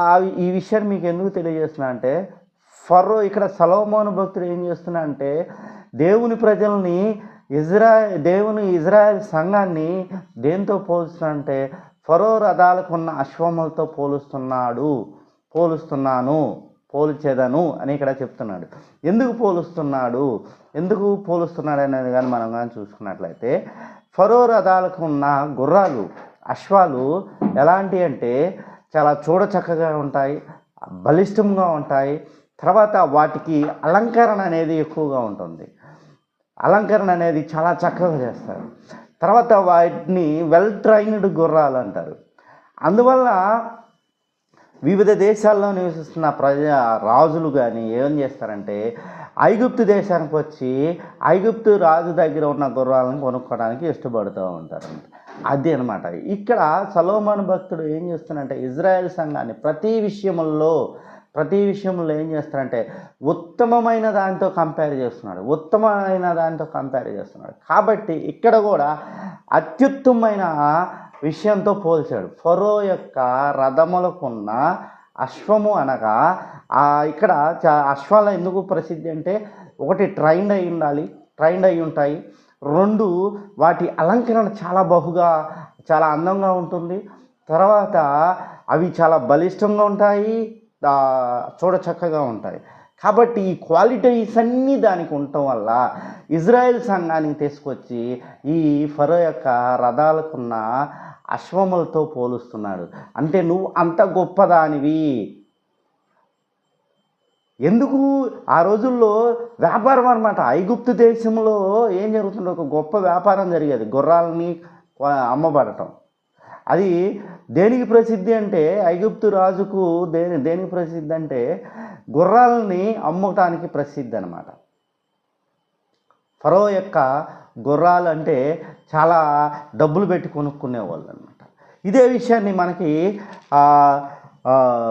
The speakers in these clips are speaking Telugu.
ఆ- ఈ విషయాన్ని మీకు ఎందుకు తెలియజేస్తున్నా అంటే ఫరో ఇక్కడ సలోమోను భక్తుడు ఏం చేస్తున్నా అంటే దేవుని ప్రజల్ని ఇజ్రా దేవుని ఇజ్రాయెల్ సంఘాన్ని దేంతో పోలుస్తున్నా అంటే ఫరో రథాలకు ఉన్న అశ్వములతో పోలుస్తున్నాడు పోలుస్తున్నాను పోల్చేదను అని ఇక్కడ చెప్తున్నాడు. ఎందుకు పోలుస్తున్నాడు? ఎందుకు పోలుస్తున్నాడు అనేది కానీ మనం కానీ చూసుకున్నట్లయితే ఫరో రథాలకు ఉన్న గుర్రాలు అశ్వాలు ఎలాంటి అంటే చాలా చూడచక్కగా ఉంటాయి బలిష్టంగా ఉంటాయి. తర్వాత వాటికి అలంకరణ అనేది ఎక్కువగా ఉంటుంది. అలంకరణ అనేది చాలా చక్కగా చేస్తారు. తర్వాత వాటిని వెల్ ట్రైన్డ్ గుర్రాలు అంటారు. అందువల్ల వివిధ దేశాల్లో నివసిస్తున్న ప్రజా రాజులు కానీ ఏం చేస్తారంటే ఐగుప్తు దేశానికి వచ్చి ఐగుప్తు రాజు దగ్గర ఉన్న గుర్రాలను కొనుక్కోవడానికి ఇష్టపడుతూ ఉంటారు. అది అనమాట ఇక్కడ సలోమాన్ భక్తుడు ఏం చేస్తున్నాడంటే ఇజ్రాయెల్ సంఘాన్ని ప్రతి విషయంలో ప్రతి విషయంలో ఏం చేస్తారంటే ఉత్తమమైన దానితో కంపేర్ చేస్తున్నాడు. ఉత్తమమైన దానితో కంపేర్ చేస్తున్నాడు. కాబట్టి ఇక్కడ కూడా అత్యుత్తమైన విషయంతో పోల్చాడు. ఫరో యొక్క రథములకున్న అశ్వము అనగా ఇక్కడ చ- ఎందుకు ప్రసిద్ధి అంటే ఒకటి ట్రైన్డ్ అయి ఉండాలి. ట్రైన్డ్ అయి ఉంటాయి. రెండు వాటి అలంకరణ చాలా బహుగా చాలా అందంగా ఉంటుంది. తర్వాత అవి చాలా బలిష్టంగా ఉంటాయి చూడచక్కగా చూడ చక్కగా ఉంటాయి. కాబట్టి ఈ క్వాలిటీస్ అన్నీ దానికి ఉండటం వల్ల ఇజ్రాయెల్ సంఘానికి తీసుకొచ్చి ఈ ఫరో యొక్క రథాలకున్న అశ్వములతో పోలుస్తున్నాడు. అంటే నువ్వు అంత గొప్పదానివి. ఎందుకు ఆ రోజుల్లో వ్యాపారం అనమాట ఐగుప్తు దేశంలో ఏం జరుగుతుందో ఒక గొప్ప వ్యాపారం జరిగేది గుర్రాలని అమ్మబడటం. అది దేనికి ప్రసిద్ధి అంటే ఐగుప్తు రాజుకు దేని దేనికి ప్రసిద్ధి అంటే గుర్రాలని అమ్మటానికి ప్రసిద్ధి అనమాట ఫరో యొక్క గుర్రాలు అంటే చాలా డబ్బులు పెట్టి కొనుక్కునేవాళ్ళు అనమాట ఇదే విషయాన్ని మనకి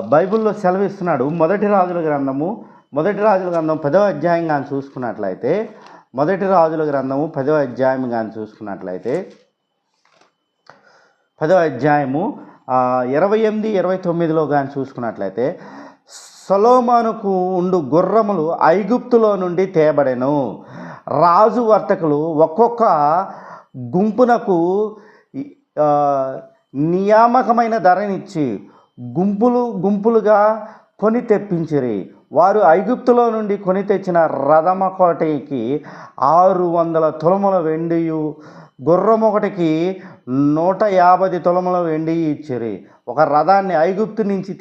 బైబిల్లో సెలవిస్తున్నాడు. మొదటి రాజుల గ్రంథము మొదటి రాజుల గ్రంథం పదవ అధ్యాయం కానీ చూసుకున్నట్లయితే మొదటి రాజుల గ్రంథము పదవ అధ్యాయం కానీ చూసుకున్నట్లయితే పదవ అధ్యాయము ఇరవై ఎనిమిది ఇరవై తొమ్మిదిలో కానీ చూసుకున్నట్లయితే సొలోమానుకు ఉండు గుర్రములు ఐగుప్తులో నుండి తేబడెను. రాజు వర్తకులు ఒక్కొక్క గుంపునకు నియామకమైన ధరనిచ్చి గుంపులు గుంపులుగా కొని తెప్పించిరి. వారు ఐగుప్తులో నుండి కొని తెచ్చిన రథమ కోటకి ఆరు వందల తులముల వెండియు గుర్రం ఒకటికి నూట యాభై తులముల వెండి ఇచ్చిరి. ఒక రథాన్ని ఐగుప్తు నుంచి తె-